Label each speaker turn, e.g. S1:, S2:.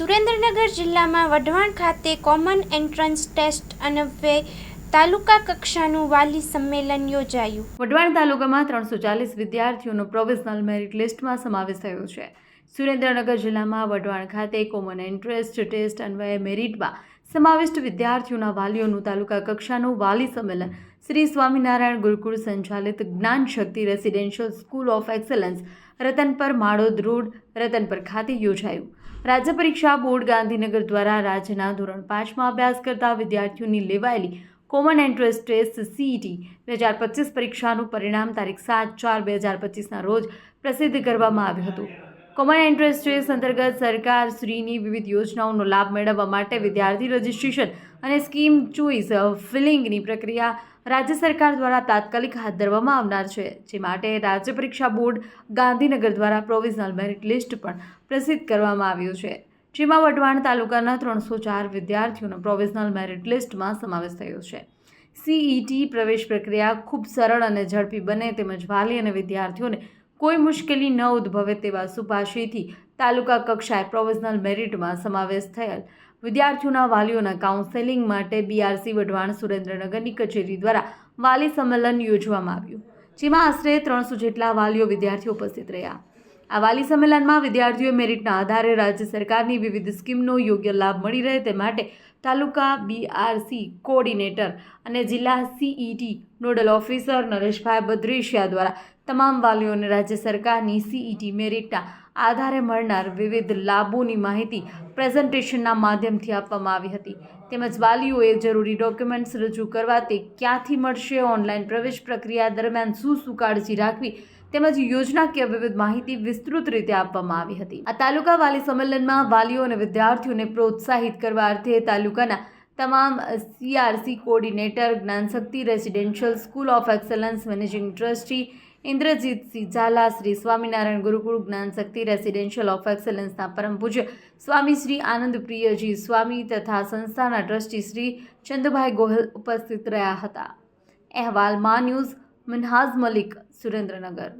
S1: સુરેન્દ્રનગર જિલ્લામાં વઢવાણ ખાતે common entrance test અને તાલુકા કક્ષાનું વાલી સંમેલન યોજાયું.
S2: વઢવાણ તાલુકામાં ત્રણસો ચાલીસ વિદ્યાર્થીઓનો પ્રોવિઝનલ મેરિટ લિસ્ટમાં સમાવેશ થયો છે. સુરેન્દ્રનગર જિલ્લામાં વઢવાણ ખાતે કોમન એન્ટ્રન્સ ટેસ્ટ અન્વયે મેરિટમાં સમાવિષ્ટ વિદ્યાર્થીઓના વાલીઓનું તાલુકા કક્ષાનું વાલી સંમેલન. શ્રી સ્વામિનારાયણ ગુરુકુળ સંચાલિત Gyan Shakti residential school of excellence Ratanpar Malod road Ratanpar ખાતે યોજાયું. રાજ્ય પરીક્ષા બોર્ડ ગાંધીનગર દ્વારા રાજ્યના ધોરણ પાંચમાં અભ્યાસ કરતા વિદ્યાર્થીઓની લેવાયેલી કોમન એન્ટ્રન્સ ટેસ્ટ સીઈટી બે હજાર પચીસ પરીક્ષાનું પરિણામ તારીખ સાત ચાર બે હજાર પચીસના રોજ પ્રસિદ્ધ કરવામાં આવ્યું હતું. કોમન એન્ટ્રન્સ અંતર્ગત સરકાર શ્રીની વિવિધ યોજનાઓનો લાભ મેળવવા માટે વિદ્યાર્થી રજિસ્ટ્રેશન અને સ્કીમ ચોઇસ ફિલિંગની પ્રક્રિયા રાજ્ય સરકાર દ્વારા તાત્કાલિક હાથ ધરવામાં આવનાર છે. જે માટે રાજ્ય પરીક્ષા બોર્ડ, ગાંધીનગર દ્વારા પ્રોવિઝનલ મેરિટ લિસ્ટ પણ પ્રસિદ્ધ કરવામાં આવ્યું છે. જેમાં વઢવાણ તાલુકાના ત્રણસો ચાર વિદ્યાર્થીઓનો પ્રોવિઝનલ મેરિટ લિસ્ટમાં સમાવેશ થયો છે. સીઈટી પ્રવેશ પ્રક્રિયા ખૂબ સરળ અને ઝડપી બને તેમજ વાલી અને વિદ્યાર્થીઓને કોઈ મુશ્કેલી ન ઉદ્ભવે તેવા સુભાષિથી તાલુકા કક્ષાએ પ્રોવિઝનલ મેરિટમાં સમાવેશ થયેલ. વિદ્યાર્થીઓના વાલીઓના કાઉન્સેલિંગ માટે બીઆરસી વઢવાણ સુરેન્દ્રનગરની કચેરી દ્વારા વાલી સંમેલન યોજવામાં આવ્યું, જેમાં આશરે ત્રણસો જેટલા વાલીઓ વિદ્યાર્થીઓ ઉપસ્થિત રહ્યા. આ વાલી સંમેલનમાં વિદ્યાર્થીઓએ મેરિટના આધારે રાજ્ય સરકારની વિવિધ સ્કીમનો યોગ્ય લાભ મળી રહે તે માટે તાલુકા બીઆરસી કોઓર્ડિનેટર અને જિલ્લા CET nodal officer Nareshbhai Badreshiya દ્વારા તમામ વાલીઓને રાજ્ય સરકારની સીઈટી મેરિટના આધારે મળનાર વિવિધ લાભોની માહિતી પ્રેઝન્ટેશનના માધ્યમથી આપવામાં આવી હતી. તેમજ વાલીઓએ જરૂરી ડોક્યુમેન્ટ્સ રજૂ કરવા તે ક્યાંથી મળશે, ઓનલાઈન પ્રવેશ પ્રક્રિયા દરમિયાન શું શું કાળજી રાખવી તેમજ યોજનાકીય વિવિધ માહિતી વિસ્તૃત રીતે આપવામાં આવી હતી. આ તાલુકા વાલી સંમેલનમાં વાલીઓ અને વિદ્યાર્થીઓને પ્રોત્સાહિત કરવા અર્થે તાલુકાના તમામ CRC coordinator Gyanshakti, residential school of excellence managing trustee Indrajitsinh Jhala, Shri Swaminarayan Gurukul Gyanshakti residential of એક્સલન્સના પરમ પૂજ્ય સ્વામી શ્રી આનંદ પ્રિયજી, સ્વામી તથા સંસ્થાના ટ્રસ્ટી શ્રી ચંદભાઈ ગોહિલ ઉપસ્થિત રહ્યા હતા. અહેવાલ મા ન્યૂઝ મિનહાઝ મલિક, સુરેન્દ્રનગર.